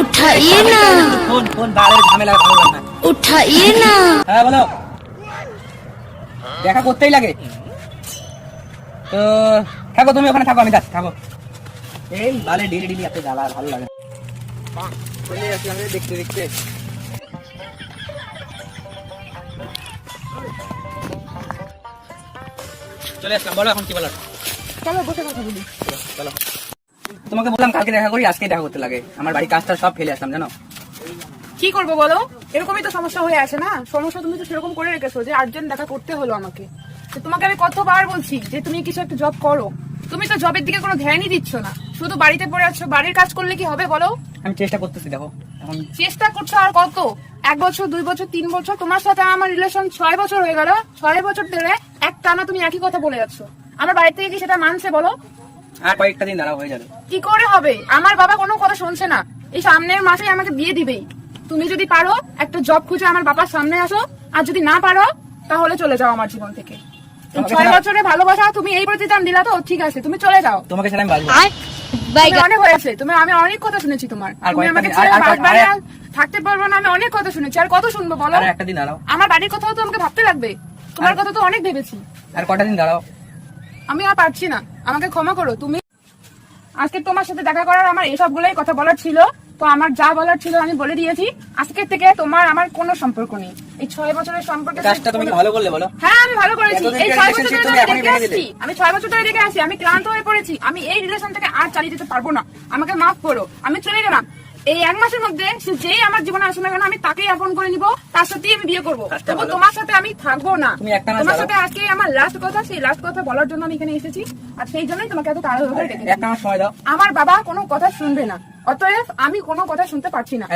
উঠাইয়ে না। Phone phone বারে ঝামেলা ভালো লাগে না। উঠাইয়ে না। হ্যাঁ বলো। দেখা করতেই লাগে। তো থাকো তুমি ওখানে থাকো আমি যাচ্ছি থাকো। এই বালে ডিলি ডিলি এত জ্বালা ভালো লাগে চলে যাচ্ছি আমি দেখতে দেখতে। চলে আসলাম বলো এখন কি বলো চলো বসে কথা বলি। চলো। তোমাকে বললাম কালকে দেখা করি আজকে দেখা করতে লাগে। আমার বাড়ি কাজটা সব ফেলে আসলাম জানো? কি করব বলো? এরকমই তো সমস্যা হয়ে আছে না? সমস্যা তুমি তো সেরকম করে রেখেছো যে আর্জেন্ট দেখা করতে হলো আমাকে। তো তোমাকে আমি কতবার বলছি যে তুমি কিছু একটা জব করো। তুমি তো জবের দিকে কোনো ধ্যানই দিচ্ছ না। শুধু বাড়িতে পড়ে আছো বাড়ির কাজ করলে কি হবে বলো? আমি চেষ্টা করতেছি দেখো। চেষ্টা করছ আর কত? এক বছর দুই বছর তিন বছর তোমার সাথে আমার রিলেশন ছয় বছর হয়ে গেল। ছয় বছর ধরে এক টানা তুমি একই কথা বলে যাচ্ছ। আমার বাড়ি থেকে কি সেটা মানছে বলো? আর কয়েকটা দিন দাঁড়াও হয়ে যাবে। কি করে হবে? আমার বাবা কোনো কথা শুনছে না। এই সামনের মাসে আমাকে বিয়ে দিবেই। তুমি যদি পারো একটা জব খুঁজে আমার বাবার সামনে আসো। আর যদি না পারো তাহলে চলে যাও আমার জীবন থেকে। ছয় বছরের ভালোবাসা তুমি এই প্রতিদান দিলা তো? ঠিক আছে তুমি চলে যাও। তোমাকে সেটা আমি অনেক হয়েছে। তুমি আমি অনেক কথা শুনেছি তোমার। তুমি আমাকে থাকতে পারব না আমি অনেক কথা শুনেছি। আর কত শুনব বলো? আর একটা দিন দাঁড়াও। আমার বাড়ির কথাও তো আমাকে ভাবতে লাগবে। তোমার কথা তো অনেক ভেবেছি। আর কটা দিন দাঁড়াও। আমি আর পারছি না। আমাকে ক্ষমা করো তুমি আজকে তোমার সাথে দেখা করার আমার এসবগুলোই কথা বলার ছিল। তো আমার যা বলার ছিল আমি বলে দিয়েছি। আজকের থেকে তোমার আমার কোনো সম্পর্ক নেই। এই ছয় বছরের সম্পর্কে কাজটা তুমি ভালো করলে বলো। হ্যাঁ আমি ভালো করেছি। এই ছয় বছর ধরে আমি দেখে আসছি। আমি ছয় বছর ধরে দেখে আসছি। আমি ক্লান্ত হয়ে পড়েছি। আমি এই রিলেশন থেকে আর চালিয়ে যেতে পারব না। আমাকে মাফ করো। আমি চলে গেলাম। এই এক মাসের মধ্যে সে যেই আমার জীবনে আসবে কেন আমি তাকেই আপন করে নিবো তার সাথেই আমি বিয়ে করব। তোমার সাথে আমি থাকব না। তোমার সাথে আজকে আমার লাস্ট কথা সেই লাস্ট কথা বলার জন্য আমি এখানে এসেছি আর সেই জন্যই তোমাকে এত তাড়াহুড়ো করে ডেকেছি। আমার বাবা কোনো কথা শুনবে না। অতএব আমি কোনো কথা শুনতে পারছি না।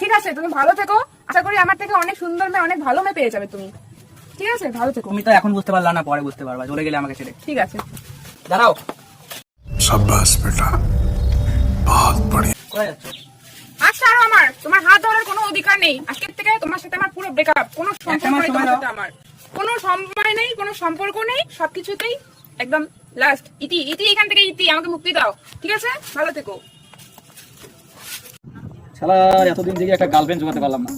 ঠিক আছে তুমি ভালো থেকো। আশা করি আমার থেকে অনেক সুন্দর মেয়ে অনেক ভালো মেয়ে পেয়ে যাবে তুমি। ঠিক আছে ভালো থেকো। তুমি তো এখন বুঝতে পারলা না পরে বুঝতে পারবা। চলে গেলে আমাকে ছেড়ে। ঠিক আছে। দাঁড়াও। সাব্বাস বেটা। बहुत बढ़िया কোথায় যাচ্ছ আচ্ছা আর আমার তোমার হাত ধরার কোনো অধিকার নেই আজকের থেকে তোমার সাথে আমার পুরো ব্রেকআপ কোনো একটা সম্পর্ক মাস নেই সময় তোমার দাও। সাথে আমার কোনো সময় নেই কোনো সম্পর্ক নেই সবকিছুতেই একদম লাস্ট ইতি ইতি এখান থেকে ইতি আমাকে মুক্তি দাও ঠিক আছে ভালো থেকো শালার এতদিন থেকে একটা গার্লফ্রেন্ড জোগাতে পারলাম না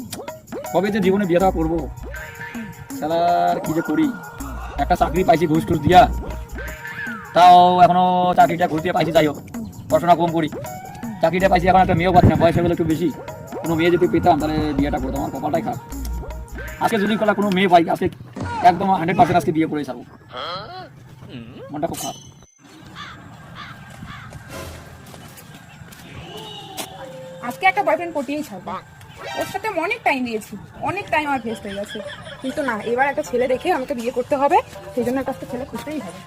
কবে যে জীবনে বিয়েটা করবো শালার কি যে করি একটা চাকরি পাইছি ঘুষ টুস দিয়া তাও এখনো চাকরিটা ঘুষ দিয়ে পাইছি যাই হোক পড়াশোনা কম করি চাকরিটা পাইছি, এখন একটা মেয়েও পাচ্ছি না, বয়স একটু বেশি। কোনো মেয়ে যদি পেতাম, তাহলে বিয়েটা করতাম, আমার কপালটাই খারাপ। আজকে যদি কলা কোনো মেয়ে পাই, আজকে একদম হান্ড্রেড পার্সেন্ট আজকে বিয়ে করে যাব মনটা খুব খারাপ। আজকে একটা বয়ফ্রেন্ড পটিয়েই ছাড়বো। ওর সাথে অনেক টাইম দিয়েছি, অনেক টাইম আমার ভেস্ট হয়ে গেছে। কিন্তু না, এবার একটা ছেলে দেখে আমাকে বিয়ে করতে হবে, সেই জন্য একটা ছেলে খুঁজতেই হবে।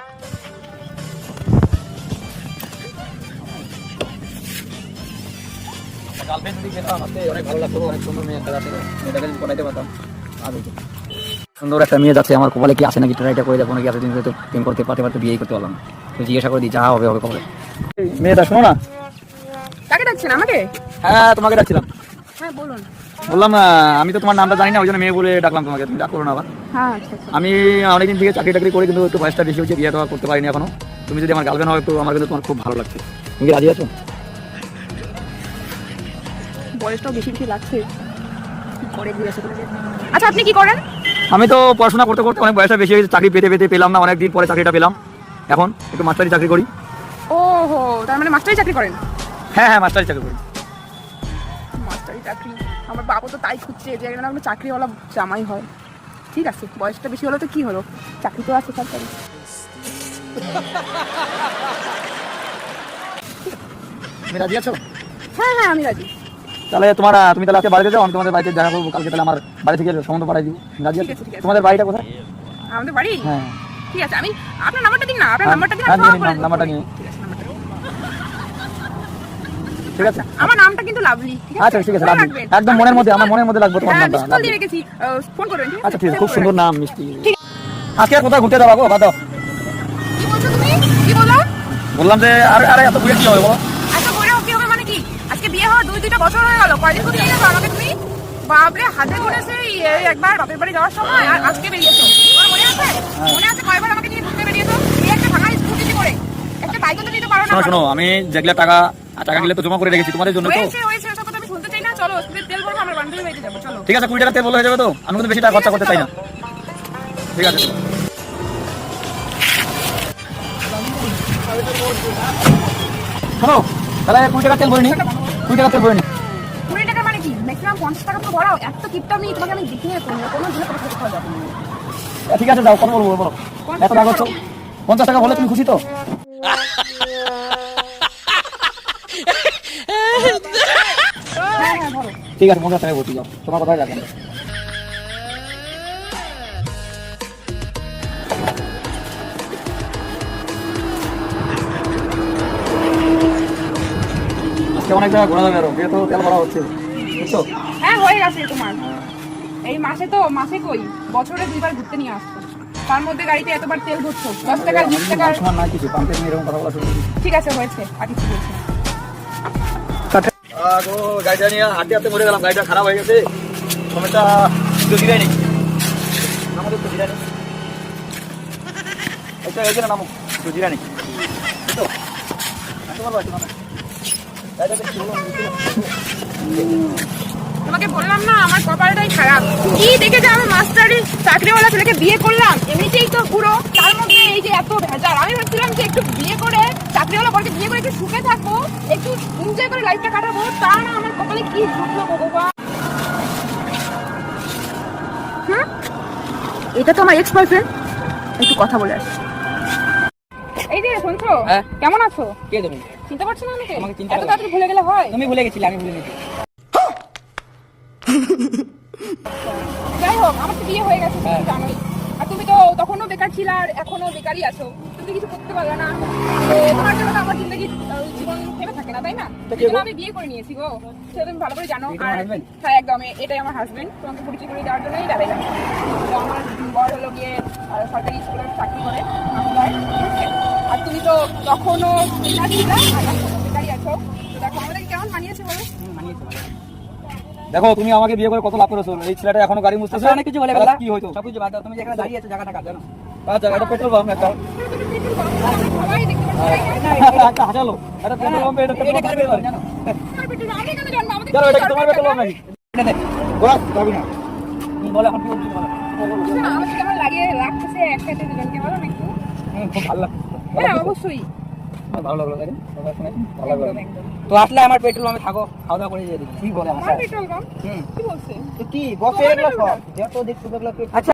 গার্লফ্রেন্ড যদি পেতাম আজকে অনেক ভালো লাগতো অনেক সুন্দর মেয়ে একটা যাচ্ছে মেয়েটাকে যদি পড়াইতে পারতাম আগে সুন্দর একটা মেয়ে যাচ্ছে আমার কপালে কি আছে নাকি? ট্রাইটা করে দেখো নাকি এতদিন ধরে তো প্রেম করতে পারতে পারতে বিয়ে করতে পারলাম তো জিজ্ঞাসা করে দিই যা হবে হবে কপালে। মেয়েটা শোনো না। কাকে ডাকছেন আমাকে? হ্যাঁ তোমাকে ডাকছিলাম। হ্যাঁ বলুন। বললাম আমি তো তোমার নামটা জানি না ওই জন্য মেয়ে বলে ডাকলাম তোমাকে। তুমি ডাক করো না আবার। হ্যাঁ আচ্ছা আচ্ছা। আমি অনেকদিন থেকে চাকরি টাকরি করি কিন্তু একটু বয়সটা বেশি হচ্ছে বিয়ে আর করতে পারিনি এখনও। তুমি যদি আমার গার্লফ্রেন্ড হয় তো আমার কিন্তু তোমার খুব ভালো লাগছে। তুমি কি রাজি আছো? বয়সটাও বেশি বেশি লাগছে। করে আচ্ছা আপনি কি করেন? আমি তো পড়াশোনা করতে করতে অনেক বয়সটা বেশি হয়েছে চাকরি পেতে পেতে পেলাম না অনেক দিন পরে চাকরিটা পেলাম। এখন একটু মাস্টারি চাকরি করি। ও হো তার মানে মাস্টারি চাকরি করেন? হ্যাঁ হ্যাঁ মাস্টারি চাকরি করি। মাস্টারি চাকরি? আমার বাবা তো তাই খুঁজছে যে যেন কোনো চাকরিওয়ালা জামাই হয়। ঠিক আছে বয়সটা বেশি হলো তো কি হলো? চাকরি তো আছে সরকারি তুমি রাজি আছো? হ্যাঁ হ্যাঁ আমি রাজি। তাহলে তোমার তুমি তাহলে আজকে বাড়িতে যাও আমি তোমাদের বাড়িতে দেখা করব কালকে তাহলে আমার বাড়ি থেকে সম্বন্ধ পাঠাই দিব রাজি আছে, তোমাদের বাড়িটা কোথায়? আমাদের বাড়ি? হ্যাঁ। ঠিক আছে আমি আপনার নাম্বারটা দিন না আপনার হ্যাঁ, নাম্বারটা দিন হ্যাঁ, আমি। নাম্বারটা নিয়ে। ঠিক আছে, দিন। আমার নামটা কিন্তু লাভলি ঠিক আছে? আচ্ছা ঠিক আছে। রাখবেন। একদম মনের মধ্যে আমার মনের মধ্যে লাগবে তোমার হ্যাঁ নামটা রেখেছি ফোন করবেন ঠিক আচ্ছা ঠিক আছে খুব সুন্দর নাম মিষ্টি। আজকে আর কোথাও ঘুরতে যাব বাদ দাও। কি বলছো তুমি? কি বলো বললাম যে আরে আরে এত ঘুরে কি হবে বলো আচ্ছা করে কি হবে মানে কি আজকে দুইটা বছর হয়ে গেল কয়দিন নিয়ে যাব আমাকে তুমি? বাপরে হাতে করে সেই একবার বাপের বাড়ি যাওয়ার সময় আর আজকে বেরিয়েছো। তোমার মনে আছে? হ্যাঁ। মনে আছে কয়বার আমাকে নিয়ে ঘুরতে বেরিয়েছো? এই একটা ভাঙা স্কুটি করে। একটা বাইকও তো নিতে পারো না শোনো আমি যেগুলো টাকা আর টাকা গেলে তো জমা করে রেখেছি তোমাদের জন্য তো। হয়েছে হয়েছে ওসব কথা আমি শুনতে চাই না। চলো তেল ভরবো আমরা বান্ধবী বাড়িতে যাব চলো। ঠিক আছে কুড়ি টাকা তেল বলে হয়ে যাবে তো? আমি কিন্তু বেশি টাকা খরচা করতে চাই না। ঠিক আছে। শোনো তাহলে কুড়ি টাকা তেল ভরে নি। কুড়ি টাকা ভরে নি কুড়ি টাকা মানে কি? ম্যাক্সিমাম পঞ্চাশ টাকা তো ভরাও এত কিপটা আমি তোমাকে আমি দেখিয়ে করব কোনো দিনে কথা খাওয়া যাবে ঠিক আছে যাও কত বলব বলো। এত টাকা করছ পঞ্চাশ টাকা বলে তুমি খুশি তো? হ্যাঁ হ্যাঁ ঠিক আছে পঞ্চাশ টাকা ভর্তি যাও। তোমার কথাই রাখেন। আজকে অনেক জায়গায় ঘোরা যাবে আরও যেহেতু তেল ভরা হচ্ছে। বুঝছ? হ্যাঁ হয়ে গেছে তোমার। এই মাসে তো মাসে কই? বছরে দুইবার ঘুরতে নিয়ে আসতো। তার মধ্যে গাড়িতে এতবার তেল ভরছো। দশ টাকা বিশ টাকার আমার নাই কিছু পাম্পে এরকম কথা বলা ঠিক আছে হয়েছে। আর কিছু বলছি গাড়িটা নিয়ে হাঁটতে হাঁটতে মরে গেলাম। গাড়িটা খারাপ হয়ে গেছে। সময়টা নেই আমাদের নেই এটা এই নামো একটু জিরাই নেই তো আসতে পারব আসতে পারব গাড়িটাকে কি হলো তোমাকে বললাম না, আমার কপালটাই খারাপ। কি দেখে যে আমি মাস্টারি চাকরিওয়ালা ছেলেকে বিয়ে করলাম? এমনিতেই তো পুরো, তার মধ্যে এই যে এত ভেজাল। আমি ভাবছিলাম যে একটু বিয়ে করে, চাকরিওয়ালা বরকে বিয়ে করে একটু সুখে থাকব, একটু এনজয় করে লাইফটা কাটাবো, তা না, আমার কপালে কি ঘটলো ভগবান? এটা তো আমার এক্স বয়ফ্রেন্ড একটু কথা বলে আসি। এই যে শুনছো হ্যাঁ। কেমন আছো? কে তুমি? চিনতে পারছ না আমাকে? আমাকে চিনতে এত পারলাম। তাড়াতাড়ি ভুলে গেলে হয়। তুমি ভুলে গেছিলে আমি ভুলে গেছি। যাই হোক আমার তো বিয়ে হয়ে গেছে তুমি হ্যাঁ। জানোই। আর তুমি তো তখনও বেকার ছিল আর এখনও বেকারই আছো। তুমি কিছু করতে পারবে না। তোমার জন্য তো আমার জিন্দগি জীবন থেমে থাকে না তাই না? আমি বিয়ে করে নিয়েছি গো। সেটা তুমি ভালো করে জানো। আর হ্যাঁ একদম এটাই আমার হাজবেন্ড তোমাকে পরিচয় করে দেওয়ার জন্যই দাঁড়াই আমার বর হলো গিয়ে সরকারি স্কুলে চাকরি করে। আমার? আর তুমি তো তখনও বেকার ছিল আর এখনও বেকারই আছো। তো দেখো আমাদেরকে কেমন মানিয়েছে বলো? দেখো তুমি আমাকে বিয়ে করে কত লাভ করেছ? এই ছেলেটা এখনও গাড়ি মুছতেছে? অনেক কিছু বলে ফেললা। কি হইতো? সব কিছু বাদ দাও তুমি যেখানে দাঁড়িয়ে আছো জায়গাটা কাজ জানো? আচ্ছা এটা পেট্রোল পাম্প একটা। পাচ্ছি একটা হাসালো এটা পেট্রোল পাম্পে এটা এটা পেট্রোল জানো? চলো এটা কি তোমার পেট্রোল পাম্প নাকি? যাবি না। তুমি বলো এখন কি বলছো বলো? আমাকে কেমন লাগে লাগতেছে একসাথে দুজনকে বলো না একটু। খুব ভালো লাগছে। তো আসলে আমার পেট্রোল পাম্পে থাকো খাওয়া করে যেতে কি কি বসে আচ্ছা।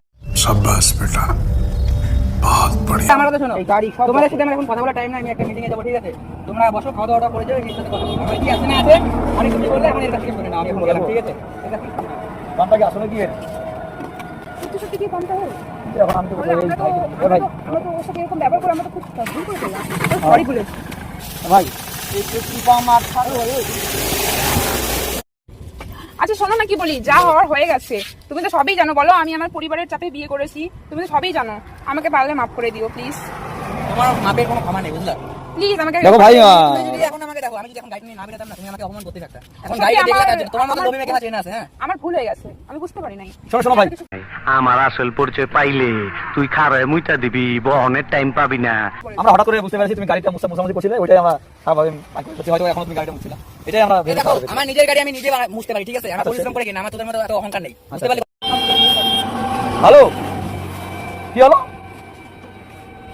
আমার কথা শোনো গাড়ি তোমাদের সাথে আমার এখন কথা বলার টাইম নাই আমি একটা মিটিংয়ে যাব ঠিক আছে? তোমরা বসো খাওয়া দাওয়াটা করে যাবে এর সাথে কথা বলব কি আছে না আছে? অনেক কিছু বললে আমি এর ঠিক করে না আমি বললাম ঠিক আছে? পাম্পটা কি আসলে কি? এর কি পাম্পটা হলো? এখন আমি তো বলে আমরা তো এ ভাই আমরা তো ওর সাথে এরকম ব্যবহার করে আমরা তো খুব ভুল করে ফেললাম সরি বলে ভাই আচ্ছা শোনো না কি বলি? যা হওয়ার হয়ে গেছে। তুমি তো সবই জানো বলো আমি আমার পরিবারের চাপে বিয়ে করেছি। তুমি তো সবই জানো। আমাকে পারলে মাফ করে দিও প্লিজ তোমার মাপের কোনো ক্ষমা নেই বুঝলা? প্লিজ আমাকে দেখো ভাই দেখো আমি যদি এখন গাড়ি নিয়ে না বেরোতাম না তুমি আমাকে অপমান করতে থাকতা। এখন তোমার মতো আমার- লোভী মেয়ে চেনা আছে হ্যাঁ? আমার ভুল হয়ে গেছে আমি বুঝতে পারি নাই। শোনো শোনো ভাই। আমার আসল পরিচয় পাইলে তুই খারায় মুইটা দিবি বহনের টাইম পাবি না। আমরা হঠাৎ করে বুঝতে পারছি তুমি গাড়িটা মুছামুছি করছিলে ওইটাই আমরা ভাবে হয়তো এখন তুমি গাড়িটা মুছছিলা। এটাই আমরা দেখো আমার নিজের গাড়ি আমি নিজে মুছতে পারি ঠিক আছে? আমার আচ্ছা, পরিশ্রম করে কিনা আমার তোদের মতো এত অহংকার নেই বুঝতে আচ্ছা। পারলি? হ্যালো? কি হলো?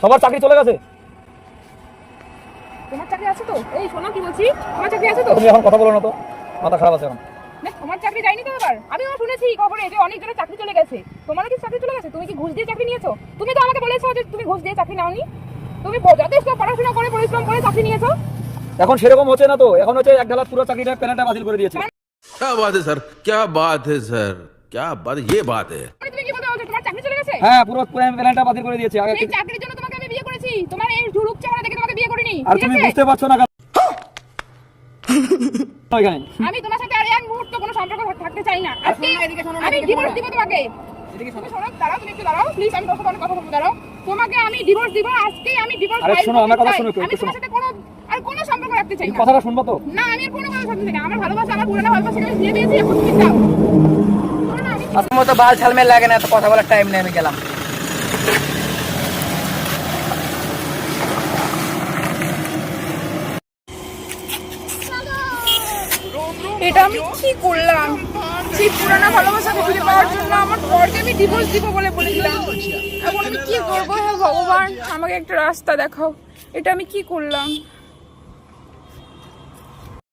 সবার চাকরি চলে গেছে? তোমার চাকরি আছে তো এই শোনো কি বলছি তোমার চাকরি আছে তো তুমি এখন কথা বলো না তো মাথা খারাপ আছে এখন না, তোমার চাকরি যায়নি তো এবার আমিও শুনেছি খবরে যে অনেকজনের চাকরি চলে গেছে তোমার কি চাকরি চলে গেছে তুমি কি ঘুষ দিয়ে চাকরি নিয়েছো তুমি তো আমাকে বলেছো যে তুমি ঘুষ দিয়ে চাকরি নাওনি তুমি ব- যথেষ্ট পড়াশোনা করে পরিশ্রম করে চাকরি নিয়েছো এখন সেরকম হচ্ছে না তো এখন হচ্ছে এক ঢালা পুরো চাকরিটা প্যানেলটা বাতিল করে দিয়েছে क्या बात है सर क्या बात है सर क्या बात ये बात है মানে তুমি কি বলতে বলছো তোমার চাকরি চলে গেছে হ্যাঁ পুরো প্যানেলটা বাতিল করে দিয়েছে আগে সেই চাকরির জন্য তোমাকে আমি বিয়ে করেছি তোমার এই রূপ চেহারা দেখে তোমাকে বিয়ে করিনি আর তুমি বুঝতে পারছ না আমি তোমার সাথে আর এক মুহূর্ত কোনো সম্পর্ক থাকতে চাই না। আজকে আমি ডিভোর্স দিব তোমাকে। তোমাকে আমি ডিভোর্স দিব আজকেই আমি ডিভোর্স আরে শোনো, আমার কথা শোনো আমি তোমার সাথে কোনো আর কোনো সম্পর্ক রাখতে চাই না। কথাটা শুনব তো? না আমি আর কোনো কথা শুনতে চাই না। আমার ভালোবাসা আমার পুরোনো ভালোবাসা আমি দিয়ে দিয়েছি এখন তুমি যাও মতো বাল ছালমেল লাগে না এত কথা বলার টাইম নেই আমি গেলাম। এটা আমি কি করলাম? সেই পুরানো ভালোবাসাকে ফিরে পাওয়ার জন্য আমার বরকে আমি ডিভোর্স দিব বলে বলেছিলাম। এখন আমি কি করব হ্যাঁ ভগবান? আমাকে একটা রাস্তা দেখাও। এটা আমি কি করলাম?